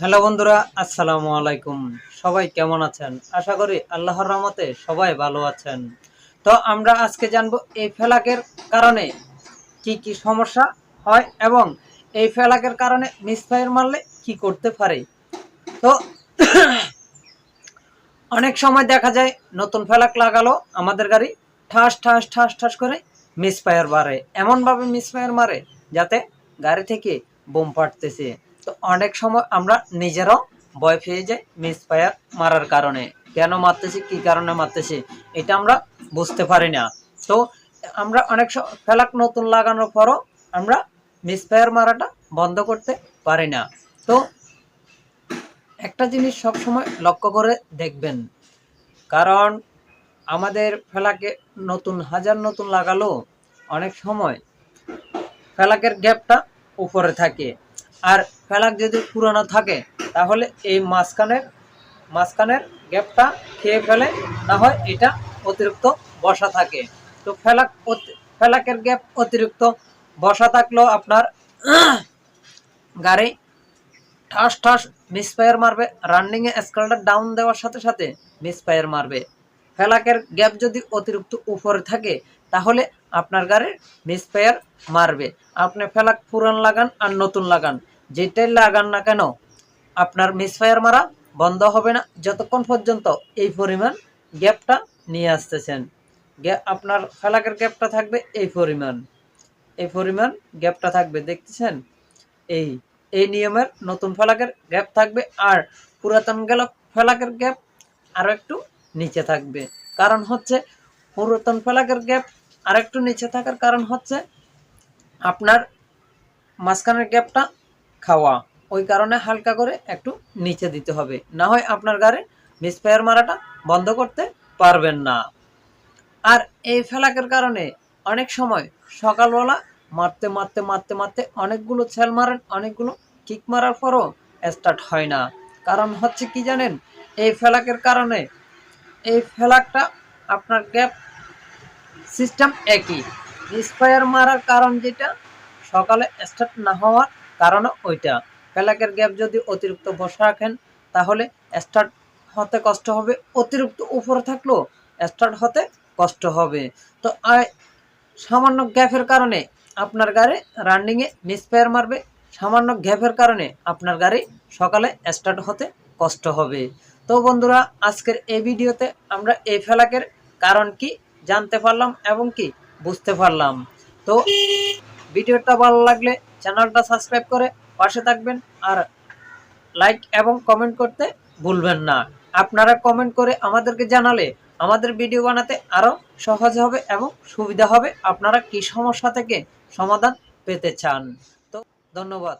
Hello বন্ধুরা, আসসালামু আলাইকুম। সবাই কেমন আছেন? আশা করি আল্লাহর রহমতে সবাই ভালো আছেন। তো আমরা আজকে জানব এই ফেলাকের কারণে কি কি সমস্যা হয় এবং এই ফেলাকের কারণে মিসফায়ার মারলে কি করতে পারে। তো অনেক সময় দেখা যায় নতুন ফেলাক লাগালো, আমাদের গাড়ি ঠাস ঠাস ঠাস ঠাস করে মিসফায়ার মারে। এমনভাবে মিসফায়ার মারে যাতে গাড়ি থেকে বোম ফাটতেছে। তো অনেক সময় আমরা নিজেরাও ভয় পেয়ে যাই মিসফায়ার মারার কারণে। কেন মারতেছি, কি কারণে মারতেছি, এটা আমরা বুঝতে পারি না। তো আমরা অনেক ফেলাক নতুন লাগানোর পরও আমরা মিসফায়ার মারাটা বন্ধ করতে পারি না। তো একটা জিনিস সবসময় লক্ষ্য করে দেখবেন, কারণ আমাদের ফেলাকে নতুন, হাজার নতুন লাগালো, অনেক সময় ফেলাকের গ্যাপটা উপরে থাকে। আর ফেলাক যদি পুরনো থাকে, তাহলে এই মাঝখানের মাঝখানের গ্যাপটা খেয়ে ফেলে, না হয় এটা অতিরিক্ত বসা থাকে। তো ফেলাক ফেলাকের গ্যাপ অতিরিক্ত বসা থাকলেও আপনার গাড়ি ঠাস ঠাস মিসফায়ার মারবে রানিং এ স্কেলটা ডাউন দেওয়ার সাথে সাথে মিসফায়ার মারবে। ফেলাকের গ্যাপ যদি অতিরিক্ত উপরে থাকে, তাহলে আপনার গাড়ির মিসফায়ার মারবে। আপনি ফেলাক পুরান লাগান আর নতুন লাগান। যেটাই লাগান না কেন, আপনার মিসফায়ার মারা বন্ধ হবে না। যতক্ষণ পর্যন্ত এই পরিমাণ গ্যাপটা নিয়ে আসতেছেন আপনার ফেলাকের গ্যাপটা থাকবে এই পরিমাণ। এই পরিমাণ গ্যাপটা থাকবে, দেখতেছেন? এই এই নিয়মের নতুন ফেলাকের গ্যাপ থাকবে আর পুরাতন গেল ফেলাকের গ্যাপ আরও একটু নিচে থাকবে। কারণ হচ্ছে পুরাতন ফেলাকের গ্যাপ আর একটু নিচে থাকার কারণ হচ্ছে আপনার মাঝখানের গ্যাপটা খাওয়া। ওই কারণে হালকা করে একটু নিচে দিতে হবে। না হয় আপনার গাড়ি মিসফায়ার মারাটা বন্ধ করতে পারবেন না। আর এই ফেলাকের কারণে অনেক সময় সকালবেলা মারতে মারতে মারতে মারতে অনেকগুলো ছেল মারেন, অনেকগুলো কিক মারার পরও স্টার্ট হয় না। কারণ হচ্ছে কি জানেন? এই ফেলাকের কারণে এই ফেলাকটা আপনার গ্যাপ সিস্টেম একই। মিসফায়ার মারার কারণ যেটা, সকালে স্টার্ট না হওয়ার কারণও ওইটা। ফেলাকের গ্যাপ যদি অতিরিক্ত বসে রাখেন, তাহলে স্টার্ট হতে কষ্ট হবে। অতিরিক্ত উপরে থাকলেও স্টার্ট হতে কষ্ট হবে। তো সামান্য গ্যাপের কারণে আপনার গাড়ি রানিংয়ে মিসফায়ার মারবে। সামান্য গ্যাপের কারণে আপনার গাড়ি সকালে স্টার্ট হতে কষ্ট হবে। তো বন্ধুরা, আজকের এই ভিডিওতে আমরা এই ফেলাকের কারণ কি জানতে পারলাম এবং কি বুঝতে পারলাম। তো ভিডিওটা ভালো লাগলে চ্যানেলটা সাবস্ক্রাইব করে পাশে থাকবেন আর লাইক এবং কমেন্ট করতে ভুলবেন না। আপনারা কমেন্ট করে আমাদেরকে জানালে আমাদের ভিডিও বানাতে আরও সহজ হবে এবং সুবিধা হবে। আপনারা কি সমস্যা থেকে সমাধান পেতে চান? তো ধন্যবাদ।